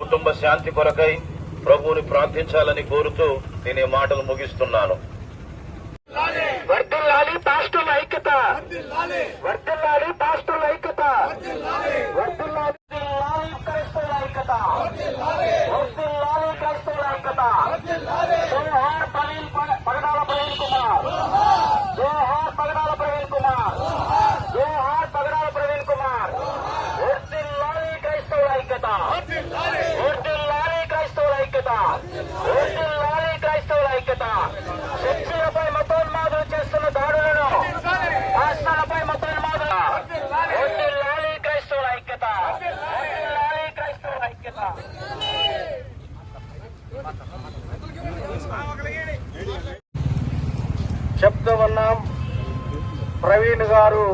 కుటుంబ శాంతి కొరకై ప్రభువుని ప్రార్థించాలని కోరుతూ నేను ఈ మాటలు ముగిస్తున్నాను. వర్దిల్లాలి పాస్టల్ ఐక్యత వర్దిల్లాలి క్రైస్తవుల ఐక్యత వర్దిల్లాలి క్రైస్తవుల ఐక్యత జోహార్ ప్రవీణ్ ప- పగడాల ప్రవీణ్ కుమార్ జోహార్ పగడాల ప్రవీణ్ కుమార్ జోహార్ పగడాల ప్రవీణ్ కుమార్ వర్దిల్లాలి క్రైస్తవుల ఐక్యత వర్దిల్లాలి క్రైస్తవుల ఐక్యత వర్దిల్లాలి క్రైస్తవుల ఐక్యత. చర్చిలపై మతోన్మాదులు చేస్తున్న దాడులను రాష్ట్రాలపై మతోన్మాదులు వర్దిల్లాలి క్రైస్తవుల ఐక్యత. వర్దిల్లాలి క్రైస్తవుల ఐక్యత. చెప్తూ ఉన్నాం ప్రవీణ్ గారు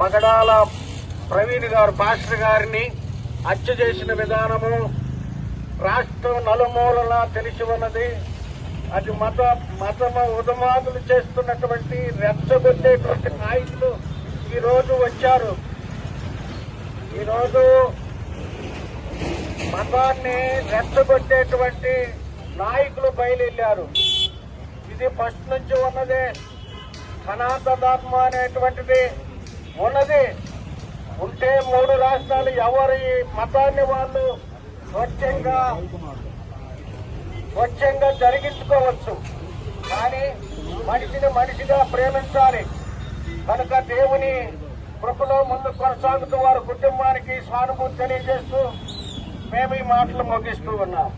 పగడాల ప్రవీణ్ గారు పాస్టర్ గారిని హత్య చేసిన విధానము రాష్ట్రం నలుమూలలా తెలిసి ఉన్నది. అది మత మత ఉదమాదులు చేస్తున్నటువంటి రెచ్చగొట్టేటువంటి నాయకులు ఈరోజు వచ్చారు. ఈరోజు మతాన్ని రెచ్చగొట్టేటువంటి నాయకులు బయలుదేరారు. ఇది ఫస్ట్ నుంచి ఉన్నదే. సనాతన ధర్మ అనేటువంటిది ఉన్నది. ఉంటే మూడు రాష్ట్రాలు ఎవరి మతాన్ని వాళ్ళు స్వచ్ఛంగా స్వచ్ఛంగా జరిగించుకోవచ్చు. కానీ మనిషిని మనిషిగా ప్రేమించాలి. కనుక దేవుని కృపలో ముందు కొనసాగుతూ వారి కుటుంబానికి సానుభూతి తెలియజేస్తూ మేము ఈ మాటలు ముగిస్తూ ఉన్నాం.